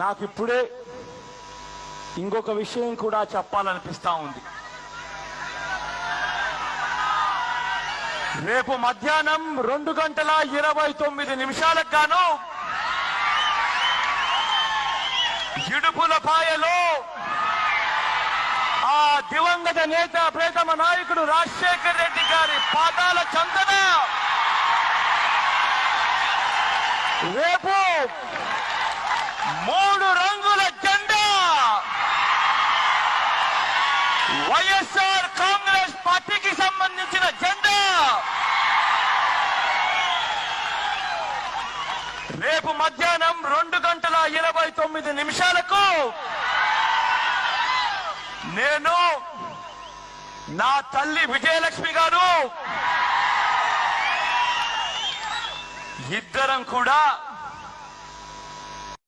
నాకు ఇప్పుడే ఇంకొక విషయం కూడా చెప్పాలనిపిస్తా ఉంది. రేపు మధ్యాహ్నం రెండు గంటల ఇరవై తొమ్మిది నిమిషాలకు గాను ఇడుపుల పాయలో ఆ దివంగత నేత ప్రేతమ నాయకుడు రాజశేఖర్ రెడ్డి గారి పాదాల చందన. రేపు వైఎస్ఆర్ కాంగ్రెస్ పార్టీకి సంబంధించిన జెండా. రేపు మధ్యాహ్నం రెండు గంటల ఇరవై తొమ్మిది నిమిషాలకు నేను నా తల్లి విజయలక్ష్మి గారు ఇద్దరం కూడా